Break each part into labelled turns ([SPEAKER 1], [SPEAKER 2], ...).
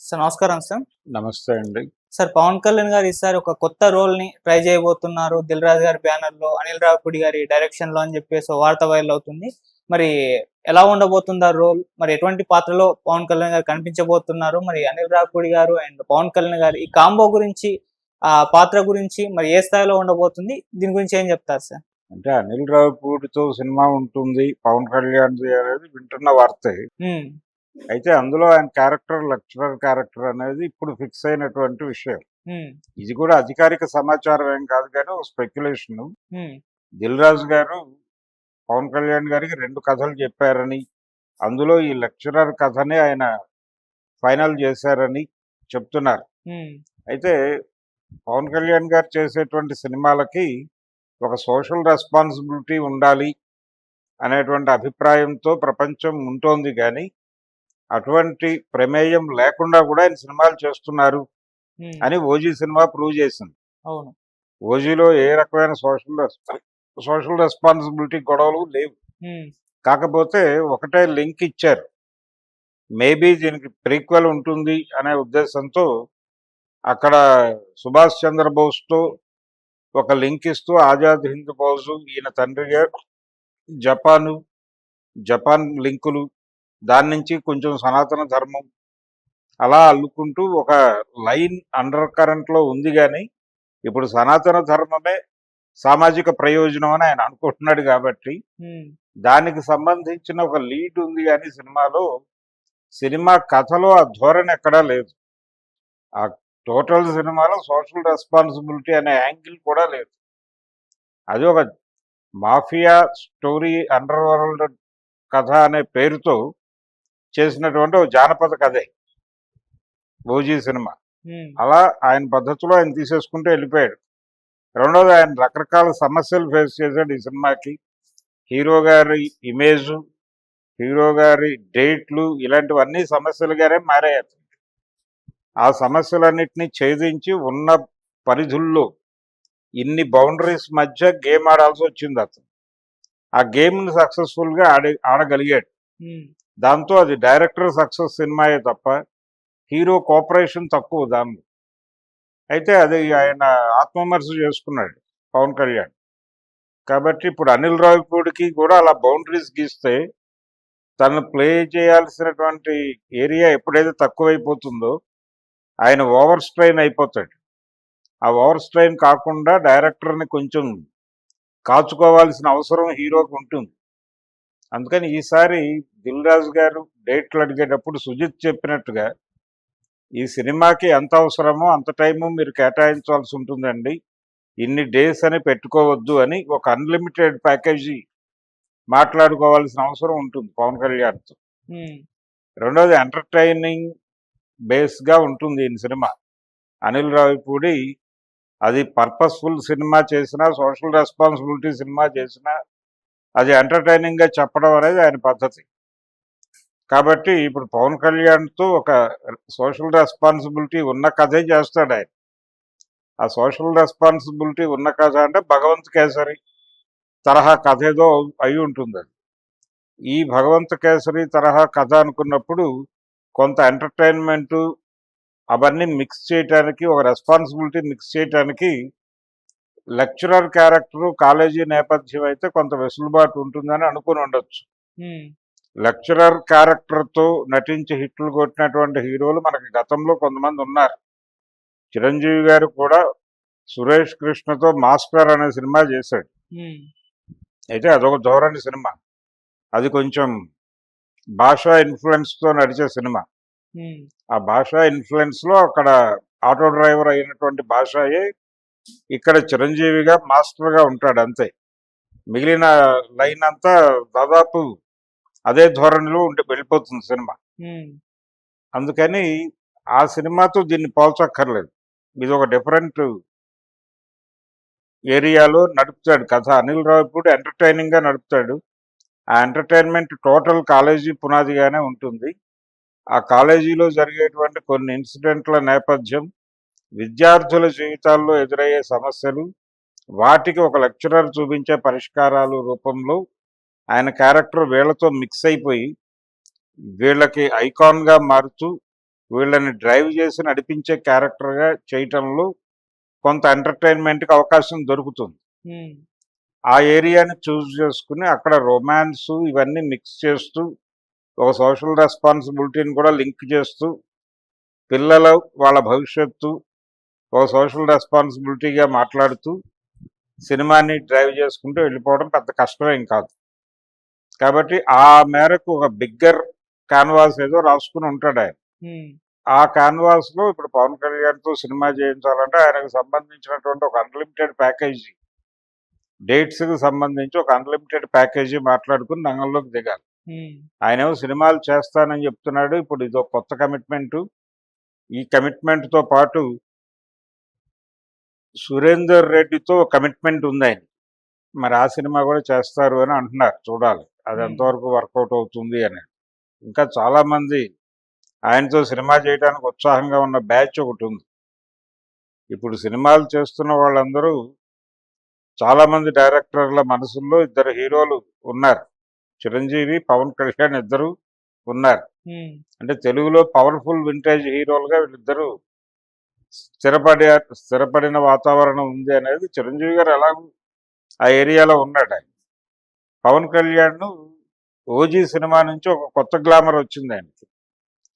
[SPEAKER 1] Sir నమస్కారం sir.
[SPEAKER 2] నమస్తే అండి.
[SPEAKER 1] సార్ పవన్ కళ్యాణ్ గారు ఈసారి ఒక కొత్త రోల్ని ట్రై చేయబోతున్నారు. దిల్ రాజు గారి బ్యానర్లో అనిల్ రావుపూడి గారి డైరెక్షన్లో అని చెప్పేసి వార్త వైరల్ అవుతుంది. మరి ఎలా ఉండబోతుంది ఆ రోల్ మరి ఎటువంటి పాత్రలో పవన్ కళ్యాణ్ గారు కనిపించబోతున్నారు? మరి అనిల్ రావుపూడి గారు అండ్ పవన్ కళ్యాణ్ గారు ఈ కాంబో గురించి ఆ పాత్ర గురించి మరి ఏ స్థాయిలో ఉండబోతుంది? దీని గురించి ఏం చెప్తారు సార్?
[SPEAKER 2] అంటే అనిల్ రావిపూడితో సినిమా ఉంటుంది. పవన్ కళ్యాణ్ అనేది వింటున్న వార్తే. అయితే అందులో ఆయన క్యారెక్టర్ లెక్చరర్ క్యారెక్టర్ అనేది ఇప్పుడు ఫిక్స్ అయినటువంటి విషయం. ఇది కూడా అధికారిక సమాచారం ఏం కాదు కానీ ఒక స్పెక్యులేషన్. దిల్ రాజు గారు పవన్ కళ్యాణ్ గారికి రెండు కథలు చెప్పారని అందులో ఈ లెక్చరర్ కథనే ఆయన ఫైనల్ చేశారని చెప్తున్నారు. అయితే పవన్ కళ్యాణ్ గారు చేసేటువంటి సినిమాలకి ఒక సోషల్ రెస్పాన్సిబిలిటీ ఉండాలి అనేటువంటి అభిప్రాయంతో ప్రపంచం ఉంటోంది కానీ అటువంటి ప్రమేయం లేకుండా కూడా ఆయన సినిమాలు చేస్తున్నారు అని ఓజీ సినిమా ప్రూవ్ చేసింది.
[SPEAKER 1] అవును.
[SPEAKER 2] ఓజీలో ఏ రకమైన సోషల్ సోషల్ రెస్పాన్సిబిలిటీ గొడవలు లేవు. కాకపోతే ఒకటే లింక్ ఇచ్చారు. మేబీ దీనికి ప్రీక్వెల్ ఉంటుంది అనే ఉద్దేశంతో అక్కడ సుభాష్ చంద్రబోస్తో ఒక లింక్ ఇస్తూ ఆజాద్ హింద్ ఫౌజు ఈయన తండ్రి గారు జపాను జపాన్ లింకులు దాని నుంచి కొంచెం సనాతన ధర్మం అలా అల్లుకుంటూ ఒక లైన్ అండర్ కరెంట్లో ఉంది కానీ ఇప్పుడు సనాతన ధర్మమే సామాజిక ప్రయోజనం అని ఆయన అనుకుంటున్నాడు కాబట్టి దానికి సంబంధించిన ఒక లీడ్ ఉంది కానీ సినిమాలో సినిమా కథలో ఆ ధోరణి ఎక్కడా లేదు. ఆ టోటల్ సినిమాలో సోషల్ రెస్పాన్సిబిలిటీ అనే యాంగిల్ కూడా లేదు. అది ఒక మాఫియా స్టోరీ అండర్ వరల్డ్ కథ అనే పేరుతో చేసినటువంటి ఒక జానపద కథే. OG cinema. అలా ఆయన పద్ధతిలో ఆయన తీసేసుకుంటూ వెళ్ళిపోయాడు. రెండోది ఆయన రకరకాల సమస్యలు ఫేస్ చేశాడు ఈ సినిమాకి. హీరో గారి ఇమేజ్ హీరో గారి డేట్లు ఇలాంటివన్నీ సమస్యలుగానే మారాయి. ఆ సమస్యలన్నిటినీ ఛేదించి ఉన్న పరిధుల్లో ఇన్ని బౌండరీస్ మధ్య గేమ్ ఆడాల్సి వచ్చింది అతను. ఆ గేమ్ని సక్సెస్ఫుల్గా ఆడి ఆడగలిగాడు. దాంతో అది డైరెక్టర్ సక్సెస్ సినిమాయే తప్ప హీరో కోఆపరేషన్ తక్కువ దానిలో అయితే అది ఆయన ఆత్మవిమర్శ చేసుకున్నాడు పవన్ కళ్యాణ్. కాబట్టి ఇప్పుడు అనిల్ రావిపూడికి కూడా అలా బౌండరీస్ గీస్తే తను ప్లే చేయాల్సినటువంటి ఏరియా ఎప్పుడైతే తక్కువైపోతుందో ఆయన ఓవర్ స్ట్రెయిన్ అయిపోతాడు. ఆ ఓవర్ స్ట్రెయిన్ కాకుండా డైరెక్టర్ని కొంచెం కాచుకోవాల్సిన అవసరం హీరోకి ఉంటుంది. అందుకని ఈసారి దిల్ రాజు గారు డేట్లు అడిగేటప్పుడు సుజిత్ చెప్పినట్టుగా ఈ సినిమాకి ఎంత అవసరమో అంత టైము మీరు కేటాయించాల్సి ఉంటుందండి. ఇన్ని డేస్ అని పెట్టుకోవద్దు అని ఒక అన్లిమిటెడ్ ప్యాకేజీ మాట్లాడుకోవాల్సిన అవసరం ఉంటుంది పవన్ కళ్యాణ్తో రెండోది ఎంటర్టైనింగ్ బేస్గా ఉంటుంది ఈ సినిమా. అనిల్ రావిపూడి అది పర్పస్ఫుల్ సినిమా చేసినా సోషల్ రెస్పాన్సిబిలిటీ సినిమా చేసినా అది ఎంటర్టైనింగ్గా చెప్పడం అనేది ఆయన పద్ధతి. కాబట్టి ఇప్పుడు పవన్ కళ్యాణ్తో ఒక సోషల్ రెస్పాన్సిబిలిటీ ఉన్న కథే చేస్తాడు ఆయన. ఆ సోషల్ రెస్పాన్సిబిలిటీ ఉన్న కథ అంటే భగవంత్ కేసరి తరహా కథ ఏదో అయి ఉంటుంది అది. ఈ భగవంత్ కేసరి తరహా కథ అనుకున్నప్పుడు కొంత ఎంటర్టైన్మెంట్ అవన్నీ మిక్స్ చేయటానికి ఒక రెస్పాన్సిబిలిటీ మిక్స్ చేయటానికి లెక్చరర్ క్యారెక్టర్ కాలేజీ నేపథ్యం అయితే కొంత వెసులుబాటు ఉంటుందని అనుకుని ఉండొచ్చు. లెక్చరర్ క్యారెక్టర్తో నటించి హిట్లు కొట్టినటువంటి హీరోలు మనకి గతంలో కొంతమంది ఉన్నారు. చిరంజీవి గారు కూడా సురేష్ కృష్ణతో మాస్టర్ అనే సినిమా చేశాడు. అయితే అదొక ధోరణి సినిమా. అది కొంచెం భాషా ఇన్ఫ్లుయెన్స్తో నడిచే సినిమా. ఆ భాషా ఇన్ఫ్లుయెన్స్లో అక్కడ ఆటో డ్రైవర్ అయినటువంటి భాషయే ఇక్కడ చిరంజీవిగా మాస్టర్గా ఉంటాడు అంతే. మిగిలిన లైన్ అంతా దాదాపు అదే ధోరణిలో ఉండి వెళ్ళిపోతుంది సినిమా. అందుకని ఆ సినిమాతో దీన్ని పోల్చక్కర్లేదు. ఇది ఒక డిఫరెంట్ ఏరియాలో నడుపుతాడు కథ. అనిల్ రావిపూడి ఎంటర్టైనింగ్గా నడుపుతాడు. ఆ ఎంటర్టైన్మెంట్ టోటల్ కాలేజీ పునాదిగానే ఉంటుంది. ఆ కాలేజీలో జరిగేటువంటి కొన్ని ఇన్సిడెంట్ల నేపథ్యం విద్యార్థుల జీవితాల్లో ఎదురయ్యే సమస్యలు వాటికి ఒక లెక్చరర్ చూపించే పరిష్కారాలు రూపంలో ఆయన క్యారెక్టర్ వీళ్ళతో మిక్స్ అయిపోయి వీళ్ళకి ఐకాన్గా మారుతూ వీళ్ళని డ్రైవ్ చేసి నడిపించే క్యారెక్టర్గా చేయటంలో కొంత ఎంటర్టైన్మెంట్కి అవకాశం దొరుకుతుంది. ఆ ఏరియాని చూస్ చేసుకుని అక్కడ రొమాన్స్ ఇవన్నీ మిక్స్ చేస్తూ ఒక సోషల్ రెస్పాన్సిబిలిటీని కూడా లింక్ చేస్తూ పిల్లల వాళ్ళ భవిష్యత్తు ఒక సోషల్ రెస్పాన్సిబిలిటీగా మాట్లాడుతూ సినిమాని డ్రైవ్ చేసుకుంటూ వెళ్ళిపోవడం పెద్ద కష్టమేం కాదు. కాబట్టి ఆ మేరకు ఒక బిగ్గర్ కాన్వాస్ ఏదో రాసుకుని ఉంటాడు ఆయన. ఆ కాన్వాస్లో ఇప్పుడు పవన్ కళ్యాణ్తో సినిమా చేయించాలంటే ఆయనకు సంబంధించినటువంటి ఒక అన్లిమిటెడ్ ప్యాకేజీ డేట్స్కి సంబంధించి ఒక అన్లిమిటెడ్ ప్యాకేజీ మాట్లాడుకుని రంగంలోకి దిగాలి. ఆయన ఏమో సినిమాలు చేస్తానని చెప్తున్నాడు. ఇప్పుడు ఇదో కొత్త కమిట్మెంట్. ఈ కమిట్మెంట్తో పాటు సురేందర్ రెడ్డితో కమిట్మెంట్ ఉంది ఆయన. మరి ఆ సినిమా కూడా చేస్తారు అని అంటున్నారు చూడాలి. అది. ఎంతవరకు వర్కౌట్ అవుతుంది అని. ఇంకా చాలా మంది ఆయనతో సినిమా చేయడానికి ఉత్సాహంగా ఉన్న బ్యాచ్ ఒకటి ఉంది. ఇప్పుడు సినిమాలు చేస్తున్న వాళ్ళందరూ చాలా మంది డైరెక్టర్ల మనసుల్లో ఇద్దరు హీరోలు ఉన్నారు. చిరంజీవి పవన్ కళ్యాణ్ ఇద్దరు ఉన్నారు. అంటే తెలుగులో పవర్ఫుల్ వింటేజ్ హీరోలుగా వీళ్ళిద్దరూ స్థిరపడి స్థిరపడిన వాతావరణం ఉంది అనేది చిరంజీవి గారు ఎలాగూ ఆ ఏరియాలో ఉన్నాడు ఆయన. పవన్ కళ్యాణ్ ఓజీ సినిమా నుంచి ఒక కొత్త గ్లామర్ వచ్చింది ఆయనకి.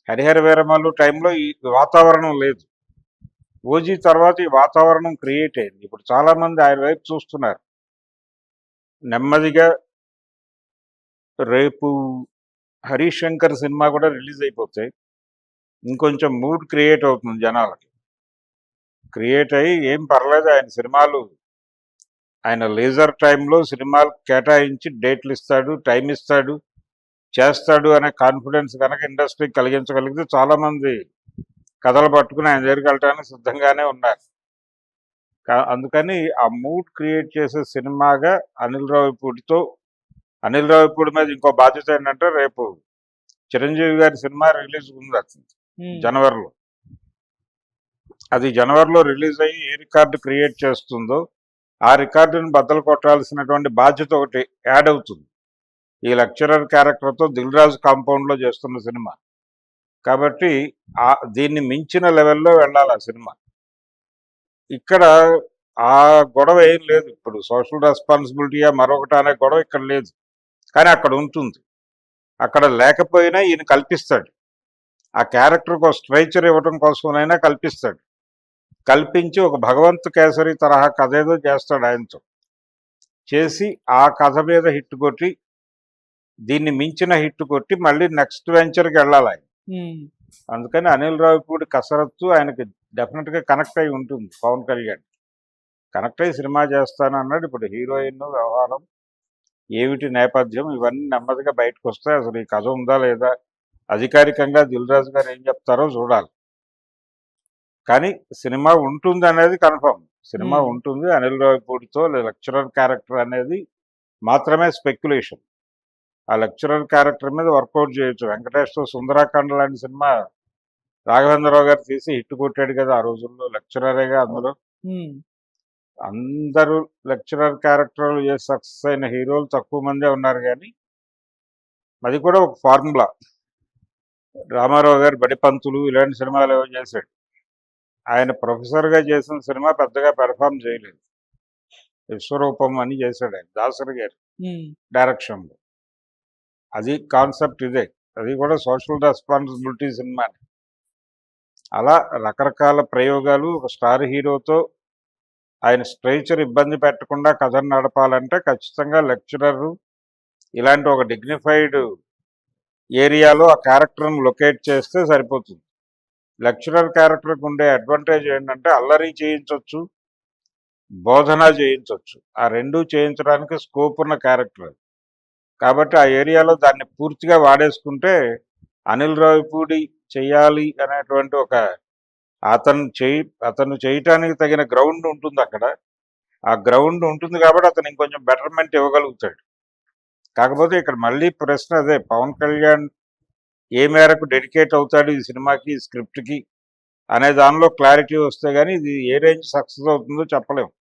[SPEAKER 2] హరిహర వీరమల్లు టైంలో ఈ వాతావరణం లేదు. ఓజీ తర్వాత ఈ వాతావరణం క్రియేట్ అయింది. ఇప్పుడు చాలా మంది ఆయన వైపు చూస్తున్నారు. నెమ్మదిగా రేపు హరీష్ శంకర్ సినిమా కూడా రిలీజ్ అయిపోతాయి ఇంకొంచెం మూడ్ క్రియేట్ అవుతుంది జనాలకి. క్రియేట్ అయ్యి ఏం పర్లేదు ఆయన సినిమాలు ఆయన లేజర్ టైంలో సినిమాలు కేటాయించి డేట్లు ఇస్తాడు టైం ఇస్తాడు చేస్తాడు అనే కాన్ఫిడెన్స్ కనుక ఇండస్ట్రీకి కలిగించగలిగితే చాలా మంది కథలు పట్టుకుని ఆయన దగ్గరికి వెళ్ళడానికి సిద్ధంగానే ఉన్నారు. అందుకని ఆ మూడ్ క్రియేట్ చేసే సినిమాగా అనిల్ రావిపూడితో అనిల్ రావిపూడి మీద ఇంకో బాధ్యత ఏంటంటే రేపు చిరంజీవి గారి సినిమా రిలీజ్ ఉంది జనవరిలో. అది జనవరిలో రిలీజ్ అయ్యి ఏ రికార్డు క్రియేట్ చేస్తుందో ఆ రికార్డుని బద్దలు కొట్టాల్సినటువంటి బాధ్యత ఒకటి యాడ్ అవుతుంది. ఈ లెక్చరర్ క్యారెక్టర్తో దిల్రాజు కాంపౌండ్లో చేస్తున్న సినిమా. కాబట్టి ఆ దీన్ని మించిన లెవెల్లో వెళ్ళాలి ఆ సినిమా. ఇక్కడ ఆ గొడవ ఏం లేదు. ఇప్పుడు సోషల్ రెస్పాన్సిబిలిటీయా మరొకటి అనే గొడవ ఇక్కడ లేదు. కానీ అక్కడ ఉంటుంది. అక్కడ లేకపోయినా ఈయన కల్పిస్తాడు. ఆ క్యారెక్టర్కి ఒక స్ట్రైచర్ ఇవ్వడం కోసమైనా కల్పిస్తాడు. కల్పించి ఒక భగవంత్ కేసరి తరహా కథ ఏదో చేస్తాడు ఆయనతో. చేసి ఆ కథ మీద హిట్ కొట్టి దీన్ని మించిన హిట్ కొట్టి మళ్ళీ నెక్స్ట్ వెంచర్కి వెళ్ళాలి ఆయన. అందుకని అనిల్ రావిపూడి కసరత్తు ఆయనకి డెఫినెట్గా కనెక్ట్ అయి ఉంటుంది పవన్ కళ్యాణ్. కనెక్ట్ అయ్యి సినిమా చేస్తాను అన్నాడు. ఇప్పుడు హీరోయిన్ వ్యవహారం ఏమిటి నేపథ్యం ఇవన్నీ నెమ్మదిగా బయటకు వస్తాయి అసలు ఈ కథ ఉందా లేదా? అధికారికంగా దిల్ రాజు గారు ఏం చెప్తారో చూడాలి. కానీ సినిమా ఉంటుంది అనేది కన్ఫర్మ్. సినిమా. ఉంటుంది అనిల్ రావిపూడితో లెక్చరర్ క్యారెక్టర్ అనేది మాత్రమే స్పెక్యులేషన్. ఆ లెక్చరర్ క్యారెక్టర్ మీద వర్కౌట్ చేయొచ్చు. వెంకటేష్తో సుందరాఖండ్ లాంటి సినిమా రాఘవేంద్రరావు గారు తీసి హిట్ కొట్టాడు కదా ఆ రోజుల్లో. లెక్చరరేగా అందులో. అందరూ లెక్చరర్ క్యారెక్టర్లు చేసి సక్సెస్ అయిన హీరోలు తక్కువ మందే ఉన్నారు కానీ అది కూడా ఒక ఫార్ములా. రామారావు గారు బడిపంతులు ఇలాంటి సినిమాలు ఏవో చేశాడు? ఆయన ప్రొఫెసర్గా చేసిన సినిమా పెద్దగా పెర్ఫామ్ చేయలేదు. విశ్వరూపం అని చేశాడు ఆయన దాసరి గారు. డైరెక్షన్లో అది కాన్సెప్ట్ ఇదే. అది కూడా సోషల్ రెస్పాన్సిబిలిటీ సినిమా. అలా రకరకాల ప్రయోగాలు ఒక స్టార్ హీరోతో ఆయన స్ట్రైచర్ ఇబ్బంది పెట్టకుండా కథను నడపాలంటే ఖచ్చితంగా లెక్చరర్ ఇలాంటి ఒక డిగ్నిఫైడ్ ఏరియాలో ఆ క్యారెక్టర్ని లొకేట్ చేస్తే సరిపోతుంది. లెక్చరర్ క్యారెక్టర్కి ఉండే అడ్వాంటేజ్ ఏంటంటే అల్లరి చేయించవచ్చు బోధన చేయించవచ్చు ఆ రెండు చేయించడానికి స్కోప్ ఉన్న క్యారెక్టర్ కాబట్టి ఆ ఏరియాలో దాన్ని పూర్తిగా వాడేసుకుంటే అనిల్ రావిపూడి చేయాలి అనేటువంటి ఒక అతను చేయి అతను చేయటానికి తగిన గ్రౌండ్ ఉంటుంది అక్కడ. ఆ గ్రౌండ్ ఉంటుంది కాబట్టి అతను ఇంకొంచెం బెటర్మెంట్ ఇవ్వగలుగుతాడు. కాకపోతే ఇక్కడ మళ్ళీ ప్రశ్న అదే పవన్ కళ్యాణ్ ఏ మేరకు డెడికేట్ అవుతాడు ఈ సినిమాకి ఈ స్క్రిప్ట్కి అనే దానిలో క్లారిటీ వస్తే కానీ ఇది ఏ రేంజ్ సక్సెస్ అవుతుందో చెప్పలేము